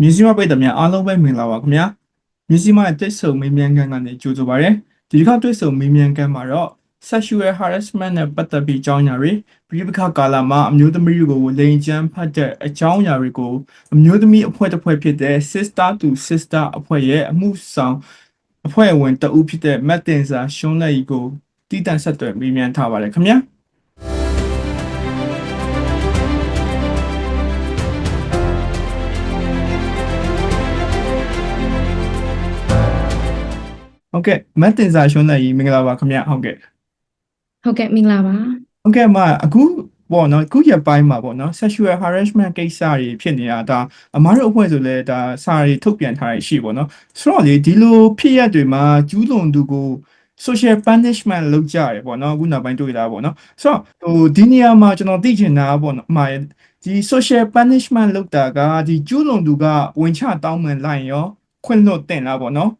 မြင်းစီမပိတ်သမျှအားလုံးပဲမင်္ဂလာပါခင်ဗျာမြင်းစီမရဲ့တွေ့ဆုံမေးမြန်းခန်းကနေကြိုဆိုပါရစေဒီတစ်ခါတွေ့ဆုံမေးမြန်းခန်းမှာတော့ sexual harassment နဲ့ပတ်သက်ပြီးအကြောင်းအရာတွေပြည်ပခါကာလမှာအမျိုးသမီးတွေကိုလိင်ကျန်းဖတ်တဲ့အကြောင်းအရာတွေကိုအမျိုးသမီးအဖွဲ့တစ်ဖွဲ့ဖြစ်တဲ့ sister to sister အဖွဲ့ရဲ့အမှုဆောင်အဖွဲ့ဝင်တဦးဖြစ်တဲ့မတ်တင်စာရှုံးလက်ကြီးကိုတည်တံ့ဆက်သွယ်မေးမြန်းထားပါတယ်ခင်ဗျာ ဟုတ်ကဲ့မတ်တင်စာရှုံးလက်ကြီးမင်္ဂလာပါခင်ဗျဟုတ်ကဲ့ဟုတ်ကဲ့မင်္ဂလာပါဟုတ်ကဲ့မအခုပေါ့နော်အခုရက်ပိုင်းမှာပေါ့နော် sexual harassment ကိစ္စတွေဖြစ်နေတာဒါအမားတို့အဖွဲ့ဆိုလဲဒါစာရီထုတ်ပြန်ထားရရှိပေါ့နော်ဆိုတော့လေဒီလိုဖြစ်ရက်တွေမှာကျူးလွန်သူကို social punishment လုပ်ကြရတယ်ပေါ့နော်အခုနောက်ပိုင်းတွေ့လာပေါ့နော်ဆိုတော့ဟိုဒီနေရာမှာကျွန်တော်သိချင်တာပေါ့နော်အမှားရဲ့ဒီ social punishment လုပ်တာကဒီကျူးလွန်သူကဝင်ချတောင်းပန်လိုက်ရောခွင့်လွတ်တင်လားပေါ့နော်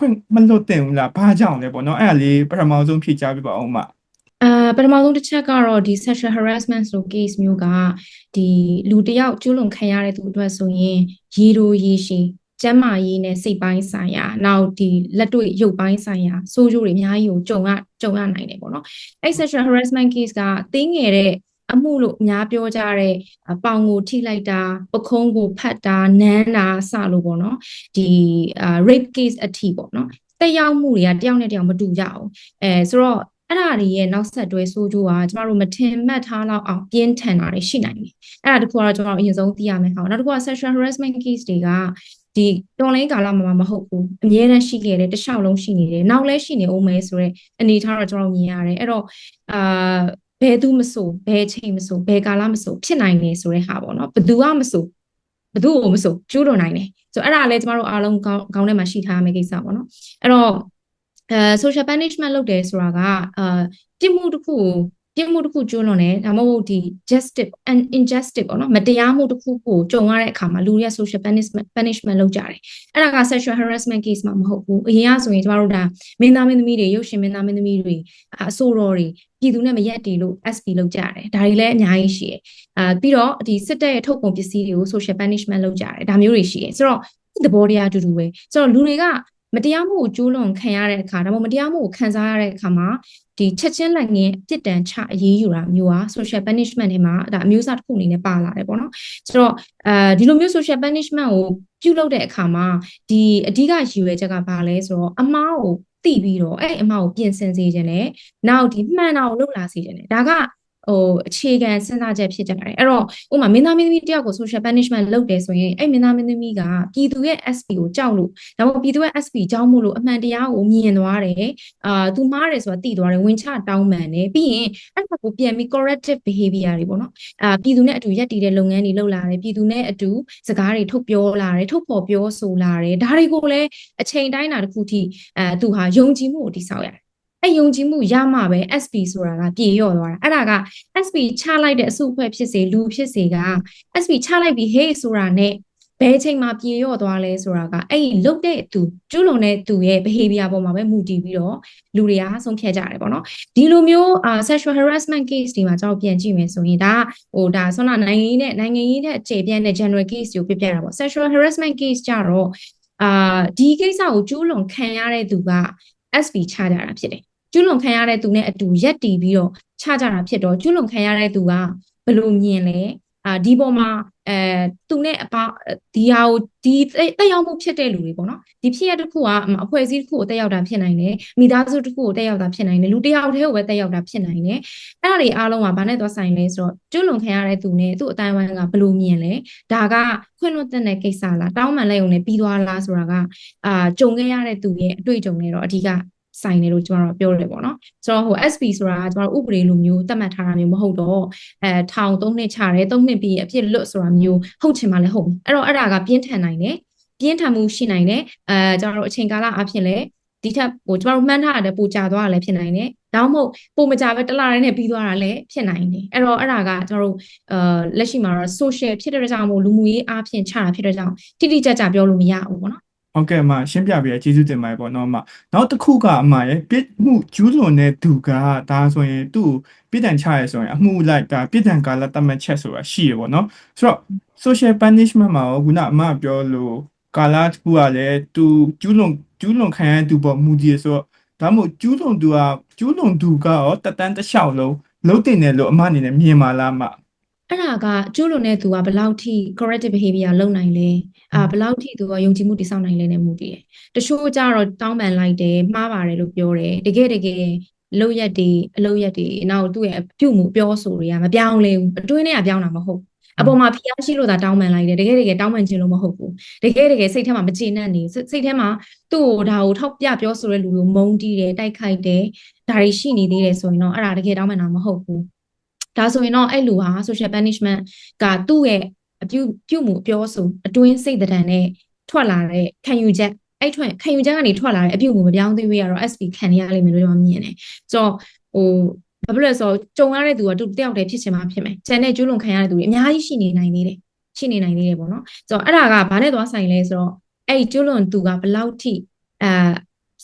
ခွင့်မလွတ်တင်ဘူးလားဘာကြောင့်လဲပေါ့နော်အဲ့ဒါလေးပထမဆုံးဖြေကြားပြပါအောင်မအာပထမဆုံးတစ်ချက်ကတော့ဒီ sexual harassment ဆို case မျိုးကဒီလူတစ်ယောက်ကျူးလွန်ခံရတဲ့သူအတွက်ဆိုရင်ရေတိုရေရှည်ကျန်းမာရေးနဲ့စိတ်ပိုင်းဆိုင်ရာနောက်ဒီလက်တွေ့ရုပ်ပိုင်းဆိုင်ရာဆိုးကျိုးတွေအများကြီးကိုကြုံရကြုံရနိုင်တယ်ပေါ့နော်အဲ့ sexual harassment case ကတင်းငယ်တဲ့ အမှုလို့အများပြောကြတဲ့အပေါင်ကိုထိလိုက်တာပခုံးကိုဖတ်တာနမ်းတာစလို့ပေါ့နော်ဒီအာ rape case အထိပေါ့နော်တက်ရောက်မှုတွေကတယောက်နဲ့တယောက်မတူကြဘူးအဲဆိုတော့အဲ့ဒါတွေရဲ့နောက်ဆက်တွဲဆိုးကျိုးကကျမတို့မထင်မှတ်ထားလောက်အောင်ပြင်းထန်တာတွေရှိနိုင်တယ်အဲ့ဒါတခုကတော့ကျမတို့အရင်ဆုံးသိရမယ်ဟောနောက်တစ်ခုက sexual harassment case တွေကဒီတော်လိုင်းကာလမှာမဟုတ်ဘူးအများနဲ့ရှိခဲ့တယ်တစ်လျှောက်လုံးရှိနေတယ်နောက်လည်းရှိနေအောင်မယ်ဆိုတော့အနေထားတော့ကျွန်တော်မြင်ရတယ်အဲ့တော့အာ ဘယ်သူမဆိုဘယ်ချိန်မဆိုဘယ်ကာလမဆိုဖြစ်နိုင်တယ်ဆိုတဲ့ဟာပေါ့နော်ဘယ်သူကမဆိုဘယ်သူ့ကိုမဆိုကျူးလွန်နိုင်တယ်ဆိုတော့အဲ့ဒါလည်းကျမတို့အားလုံးကောင်းကောင်းထဲမှာရှိထားမယ့်ကိစ္စပေါ့နော်အဲ့တော့အဲ social punishment လုပ်တယ်ဆိုတာကအာပြစ်မှုတစ်ခုကို ပြစ်မှုတစ်ခုကျူးလွန်တယ်ဒါမှမဟုတ်ဒီ justice and injustice ပေါ့နော်မတရားမှုတစ်ခုကိုကြုံရတဲ့အခါမှာလူတွေက social punishment punishment လုပ်ကြတယ်အဲ့ဒါက sexual harassment case မှာမဟုတ်ဘူးအရင်ကဆိုရင်ကျမတို့ဒါမင်းသားမင်းသမီးတွေရုပ်ရှင်မင်းသားမင်းသမီးတွေအဆိုးတော်တွေပြည်သူနဲ့မရက်တီလို့ SP လုပ်ကြတယ်ဒါတွေလည်းအများကြီးရှိတယ်အာပြီးတော့ဒီစစ်တပ်ရဲ့ထုတ်ကုန်ပစ္စည်းတွေကို social punishment လုပ်ကြတယ်ဒါမျိုးတွေရှိတယ်ဆိုတော့သဘောတရားအတူတူပဲဆိုတော့လူတွေကမတရားမှုကိုကျူးလွန်ခံရတဲ့အခါဒါမှမဟုတ်မတရားမှုကိုခံစားရတဲ့အခါမှာ ဒီချက်ချင်းလက်ငင်းပြစ်ဒဏ်ချအရေးယူတာမျိုးဟာ social punishment တွေမှာဒါအမျိုးအစားတစ်ခုအနေနဲ့ပါလာတယ်ပေါ့နော်ဆိုတော့အဲဒီလိုမျိုး social punishment ကိုပြုလုပ်တဲ့အခါမှာဒီအဓိကရည်ရွယ်ချက်ကဘာလဲဆိုတော့အမားကိုသိပြီးတော့အဲ့အမားကိုပြင်ဆင်စေခြင်းနဲ့နောက်ဒီမှန်တာကိုလုပ်လာစေခြင်းနဲ့ဒါက ဟိုအခြေခံစဉ်းစားချက်ဖြစ်ကြတယ်အဲ့တော့ဥပမာမင်းသားမင်းသမီးတယောက်ကို social punishment လုပ်တယ်ဆိုရင်အဲ့မင်းသားမင်းသမီးကပြည်သူရဲ့ SP ကိုကြောက်လို့ဒါမှမဟုတ်ပြည်သူရဲ့ SP ကြောက်မို့လို့အမှန်တရားကိုမြင်သွားတယ်အာသူမှားတယ်ဆိုတာသိသွားတယ်ဝင်ချတောင်းပန်တယ်ပြီးရင်အဲ့ဒါကိုပြန်ပြီး corrective behavior တွေပေါ့နော်အာပြည်သူနဲ့အတူရက်တည်တဲ့လုပ်ငန်းတွေလုပ်လာတယ်ပြည်သူနဲ့အတူစကားတွေထုတ်ပြောလာတယ်ထုတ်ဖော်ပြောဆိုလာတယ်ဒါတွေကိုလည်းအချိန်တိုင်းတာတစ်ခုထိအဲသူဟာယုံကြည်မှုကိုတိဆောက်ရတယ် အဲ့ယုံကြည်မှုရမှပဲ SP ဆိုတာကပြေလျော့သွားတာအဲ့ဒါက SP ချလိုက်တဲ့အစုအဖွဲ့ဖြစ်စေလူဖြစ်စေက SP ချလိုက်ပြီး hey ဆိုတာနဲ့ဘယ်ချိန်မှာပြေလျော့သွားလဲဆိုတာကအဲ့ဒီလုတ်တဲ့သူကျူးလွန်တဲ့သူရဲ့ behavior ပေါ်မှာပဲမူတည်ပြီးတော့လူတွေကဆုံးဖြတ်ကြတယ်ပေါ့နော်ဒီလိုမျိုးအာ sexual harassment case တွေမှာကျွန်တော်ပြန်ကြည့်မယ်ဆိုရင်ဒါဟိုဒါဆွမ်းနာနိုင်ငံရေးနဲ့နိုင်ငံရေးနဲ့အခြေပြန့်တဲ့ general case ကိုပြပြတာပေါ့ sexual harassment case ကြတော့အာဒီကိစ္စကိုကျူးလွန်ခံရတဲ့သူက SP ချကြတာဖြစ်တယ် ကျူးလွန်ခံရတဲ့သူနဲ့အတူရက်တည်ပြီးတော့ချကြတာဖြစ်တော့ကျူးလွန်ခံရတဲ့သူကဘယ်လိုမြင်လဲအာဒီပေါ်မှာအဲသူနဲ့အပဒီဟာကိုဒီတက်ရောက်မှုဖြစ်တဲ့လူတွေပေါ့နော်ဒီဖြစ်ရတစ်ခုကအဖွဲ့အစည်းတစ်ခုကိုတက်ရောက်တာဖြစ်နိုင်တယ်မိသားစုတစ်ခုကိုတက်ရောက်တာဖြစ်နိုင်တယ်လူတစ်ယောက်တည်းကိုပဲတက်ရောက်တာဖြစ်နိုင်တယ်အဲ့ဒါတွေအားလုံးကဘာနဲ့သွားဆိုင်လဲဆိုတော့ကျွလွန်ခံရတဲ့သူနဲ့သူ့အတိုင်းဝိုင်းကဘယ်လိုမြင်လဲဒါကခွင့်လွှတ်တဲ့ကိစ္စလားတောင်းပန်လိုက်ုံနဲ့ပြီးသွားလားဆိုတာကအာကြုံခဲ့ရတဲ့သူရဲ့အတွေ့အကြုံတွေတော့အဓိက ဆိုင်တယ်လို့ကျွန်တော်ပြောတယ်ပေါ့နော်ဆိုတော့ဟို SP ဆိုတာကကျွန်တော်ဥပဒေလိုမျိုးသတ်မှတ်ထားတာမျိုးမဟုတ်တော့အဲထောင်၃နှစ်ချတယ်၃နှစ်ပြီးအပြစ်လွတ်ဆိုတာမျိုးဟုတ်ချင်မှလည်းဟုတ်အဲ့တော့အဲ့ဒါကပြင်းထန်နိုင်တယ်ပြင်းထန်မှုရှိနိုင်တယ်အဲကျွန်တော်တို့အချိန်ကာလအဖြစ်လဲဒီထက်ဟိုကျွန်တော်တို့မှန်းထားရတယ်ပိုကြာသွားတာလည်းဖြစ်နိုင်တယ်ဒါမှမဟုတ်ပုံမကြပဲတလားတိုင်းနဲ့ပြီးသွားတာလည်းဖြစ်နိုင်တယ်အဲ့တော့အဲ့ဒါကကျွန်တော်တို့အာလက်ရှိမှာတော့ social ဖြစ်တဲ့ကြောင့်မို့လူမှုရေးအားဖြင့်ချတာဖြစ်တဲ့ကြောင့်တိတိကျကျပြောလို့မရဘူးပေါ့နော် ဟုတ်ကဲ့အမရှင်းပြပေးရကျေးဇူးတင်ပါတယ်ပေါ့နော်အမနောက်တစ်ခုကအမရဲ့ပြစ်မှုကျူးလွန်တဲ့သူကဒါဆိုရင်သူ့ကိုပြစ်ဒဏ်ချရဲဆိုရင်အမှုလိုက်ဒါပြစ်ဒဏ်ကာလသတ်မှတ်ချက်ဆိုတာရှိရပေါ့နော်ဆိုတော့ social punishment မှာရောခုနအမပြောလို့ကာလတစ်ခုကလည်းသူကျူးလွန်ကျူးလွန်ခံရသူပေါ်မူတည်ဆိုတော့ဒါမှမဟုတ်ကျူးလွန်သူကကျူးလွန်သူကရောတတန်းတစ်လျှောက်လုံးလုံးတင်တယ်လို့အမအနေနဲ့မြင်ပါလားအမ အဲ့ဒါကကျိုးလွန်တဲ့သူကဘယ်လောက်ထိ corrective behavior လုပ်နိုင်လဲအာဘယ်လောက်ထိသူကယုံကြည်မှုတည်ဆောက်နိုင်လဲနဲ့မူတည်တယ်တချို့ကြတော့တောင်းပန်လိုက်တယ်မှားပါတယ်လို့ပြောတယ်တကယ်တကယ်လုပ်ရက်တွေအလုပ်ရက်တွေနောက်သူ့ရဲ့အပြုတ်မှုအပြောဆိုတွေကမပြောင်းလဲဘူးအတွင်းထဲကပြောင်းတာမဟုတ်ဘူးအပေါ်မှာဖိအားရှိလို့သာတောင်းပန်လိုက်တယ်တကယ်တကယ်တောင်းပန်ခြင်းလို့မဟုတ်ဘူးတကယ်တကယ်စိတ်ထဲမှာမကျေနပ်နေစိတ်စိတ်ထဲမှာသူ့ကိုဒါကိုထောက်ပြပြောဆိုတဲ့လူကိုမုန်းတီးတယ်တိုက်ခိုက်တယ်ဒါတွေရှိနေသေးတယ်ဆိုရင်တော့အဲ့ဒါတကယ်တောင်းပန်တာမဟုတ်ဘူး ဒါဆိုရင်တော့အဲ့လူဟာ social punishment ကသူ့ရဲ့အပြုပြုမှုအပြောဆိုအတွင်းစိတ်တံနဲ့ထွက်လာတဲ့ခံယူချက်အဲ့ထွက်ခံယူချက်ကနေထွက်လာတဲ့အပြုမှုမပြောင်းသေးဘူးရတော့ SP ခံရလိမ့်မယ်လို့ကျွန်တော်မြင်တယ်။ဆိုတော့ဟိုဘာဖြစ်လဲဆိုတော့ကြုံရတဲ့သူကသူတယောက်တည်းဖြစ်ချင်မှဖြစ်မယ်။ကျန်တဲ့ကျူးလွန်ခံရတဲ့သူတွေအများကြီးရှိနေနိုင်သေးတယ်။ရှိနေနိုင်သေးတယ်ပေါ့နော်။ဆိုတော့အဲ့ဒါကဘာနဲ့သွားဆိုင်လဲဆိုတော့အဲ့ဒီကျူးလွန်သူကဘယ်လောက်ထိအဲ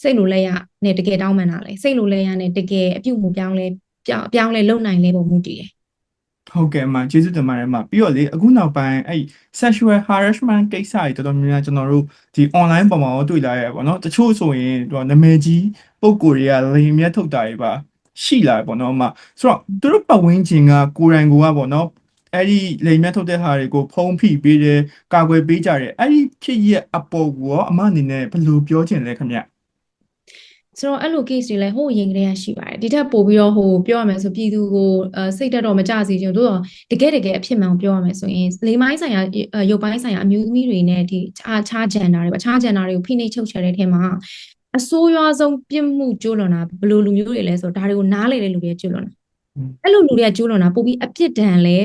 စိတ်လိုလဲရနဲ့တကယ်တောင်းပန်တာလဲစိတ်လိုလဲရနဲ့တကယ်အပြုမှုပြောင်းလဲ ပြောင်းပြောင်းလဲလုံနိုင်လဲပုံမူတည်တယ်ဟုတ်ကဲ့အမကျေးဇူးတင်ပါတယ်အမပြီးတော့လေအခုနောက်ပိုင်းအဲ့ sexual harassment ကိစ္စတွေတော်တော်များများကျွန်တော်တို့ဒီ online ပေါ်မှာရောတွေ့လာရပေါ့နော်တချို့ဆိုရင်တော့နာမည်ကြီးပုံကိုယ်တွေကလိမ်မြတ်ထုတ်တာတွေပါရှိလာပေါ့နော်အမဆိုတော့သူတို့ပတ်ဝန်းကျင်ကကိုယ်တိုင်ကိုကပေါ့နော်အဲ့ဒီလိမ်မြတ်ထုတ်တဲ့ဟာတွေကိုဖုံးဖိပေးတယ်ကာကွယ်ပေးကြတယ်အဲ့ဒီဖြစ်ရဲ့အပေါ်ကိုရောအမအနေနဲ့ဘယ်လိုပြောချင်လဲခင်ဗျ ဆိုတော့အဲ့လို case တွေလည်းဟိုရင်ကလေးရရှိပါတယ်ဒီထက်ပိုပြီးတော့ဟိုပြောရမယ်ဆိုပြည်သူကိုအဲစိတ်တက်တော့မကြစေချင်တို့တော့တကယ်တကယ်အဖြစ်မှန်ကိုပြောရမယ်ဆိုရင်လေမိုင်းဆိုင်ရာအဲရုပ်ပိုင်းဆိုင်ရာအမျိုးသမီးတွေနဲ့ဒီအခြားခြားဂျန်နာတွေပေါ့အခြားဂျန်နာတွေကိုဖိနှိပ်ချုပ်ချယ်တဲ့ထဲမှာအဆိုးရွားဆုံးပြစ်မှုကျူးလွန်တာဘယ်လိုလူမျိုးတွေလဲဆိုတော့ဒါတွေကိုနားလေတဲ့လူတွေကကျူးလွန်တာအဲ့လိုလူတွေကကျူးလွန်တာပိုပြီးအပြစ်ဒဏ်လဲ